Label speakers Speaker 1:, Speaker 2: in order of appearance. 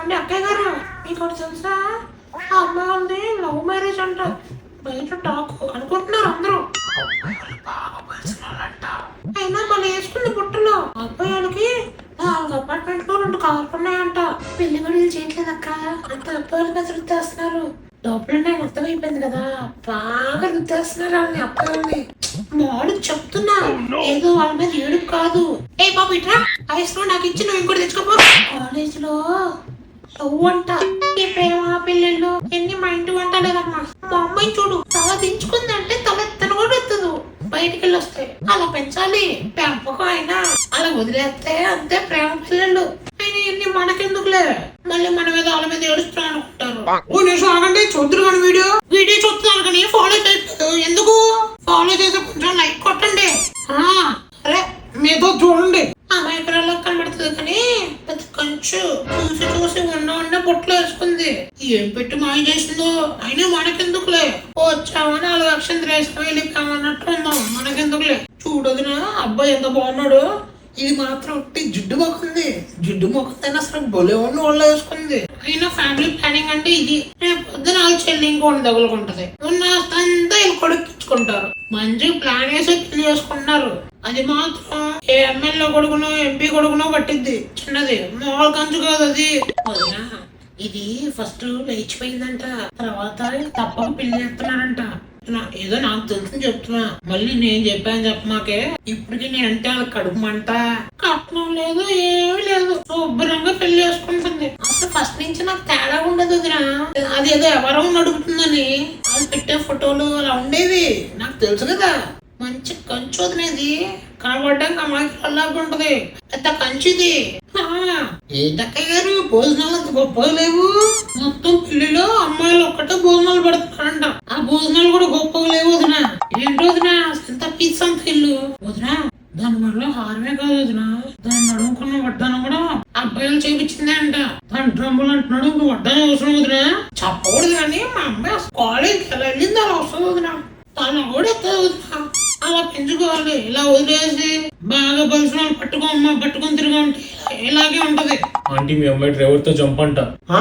Speaker 1: అంటే అక్కయ్య గారు మీకు ఒకటి తెలుసా? ఆ అమ్మాయి ఉంది లవ్ మ్యారేజ్ అంట. బయట టాక్ అనుకుంటున్నారు అందరూ. అయినా మనం వేసుకున్న బుట్టలో అబ్బాయి వాళ్ళకి నాలుగు అపార్ట్మెంట్లో రెండు కార్లు ఉన్నాయంట. పెళ్ళి గడులు చేయట్లేదు అక్క. అంత అబ్బాయిలు మీద రుద్దేస్తున్నారు. డబ్బులు నేను అర్థమైపోయింది కదా. బాగా రుద్దేస్తున్నారు వాళ్ళని అబ్బాయిల్ని. మాడు చెప్తున్నా. ఏదో వాళ్ళ మీద ఏడుపు కాదు. ఏ బాబు ఇట్రా. ఐస్లో నాకు ఇచ్చి నువ్వు ఇంకోటి తెచ్చుకోపో. కాలేజ్లో లవ్ అంట ఈ ప్రేమ పెళ్ళిళ్ళు ఎన్ని మా ఇంటి వంట లేదమ్మా మా అమ్మాయి చూడు తల దించుకుందంటే తల ఎత్తను కూడా ఎత్తదు. బయటికి వెళ్ళి వస్తే అలా పెంచాలి. పెంపకం అయినా అలా వదిలేస్తే అంతే ప్రేమ పిల్లలు. అయినా ఎన్ని మనకెందుకులే? మళ్ళీ మన మీద వాళ్ళ మీద ఏడుస్తున్నాం అనుకుంటారు. ఓ నిమిషం ఆగండి చూద్దరు కానీ వీడియో? వీడియో చూస్తున్నారు కానీ ఫాలో చేయట్లేదు. ఎందుకు? ఫాలో చేసి కొంచెం లైక్ కొట్టండి. ఉన్న వేసుకుంది. ఏం పెట్టి మాయ చేసిందో? అయినా మనకెందుకులే? వచ్చామని నాలుగు లక్షలు వేసుకుని వెళ్ళిపోమన్నట్టు ఉందాం మనకెందుకులే? చూడదునా అబ్బాయి ఎంత బాగున్నాడు? ఇది మాత్రం ఒట్టి జిడ్డు మొక్కుంది. జిడ్డు మొక్కుందని అసలు బొలే ఉన్న వాళ్ళు వేసుకుంది. అయినా ఫ్యామిలీ ప్లానింగ్ అంటే ఇది. రేపు పొద్దున వాళ్ళ చెల్లి ఇంకోటి తగులుకుంటది ఉన్న అంతా వీళ్ళు కొడుకించుకుంటారు మంచి ప్లాన్ వేసి పెళ్ళి చేసుకుంటున్నారు. అది మాత్రం ఏ ఎమ్మెల్యే కొడుకునో ఎంపీ కొడుకునో పట్టిద్ది. చిన్నది. మామూలు కంచు కాదు అది. ఇది ఫస్ట్ లేచిపోయిందంట. తర్వాత తప్పక పెళ్ళి చేస్తున్నారంట. ఏదో నాకు తెలిసింది చెప్తున్నా. మళ్ళీ నేను చెప్పాను చెప్పమాకే. ఇప్పటికి నేను అంటే కడుపు మంట. కట్నం లేదు ఏమీ లేదు. శుభ్రంగా పెళ్ళి చేసుకుంటుంది. అసలు ఫస్ట్ నుంచి నాకు తేడా ఉండదు వదినా. అది ఏదో ఎవరో నడుపుతుందని. అది పెట్టే ఫోటోలు అలా ఉండేవి. నాకు తెలుసు కదా. మంచి కంచు వదినేది కనబడ్డానికి అమ్మాయికి అల్లాగా ఉంటది. పెద్ద కంచిది. ఏంటక్కయ్య గారు భోజనాలు అంత లేవు మొత్తం పిల్లలు అమ్మాయిలు ఒక్కటే భోజనాలు పెడుతున్నారంట. ఆ భోజనాలు కూడా గొప్పగా లేవు వదిన. ఏంటి వదిన? ఎంత పీస్ అంత ఇల్లు. వదిన దాని వల్ల హారమే కాదు వదిన. దాన్ని నడుముకున్న వడ్డాను కూడా అబ్బాయిలు చేపించిందే అంట. దాని డ్రమ్ములు అంటున్నాడు ఇంక వడ్డాను అవసరం వదిన. చెప్పకూడదు కానీ మా అమ్మాయి కాలేజీకి వెళ్ళింది అలా వస్తుంది వదిన. తను కూడా వదిన. ఇలా వదిలేసి బాగా బలిసిన వాళ్ళు పట్టుకో అమ్మ పట్టుకొని తిరిగి ఉంటే ఇలాగే ఉంటది
Speaker 2: ఆంటీ మీ అమ్మాయి డ్రైవర్తో జంప్ అంట
Speaker 1: ఆ?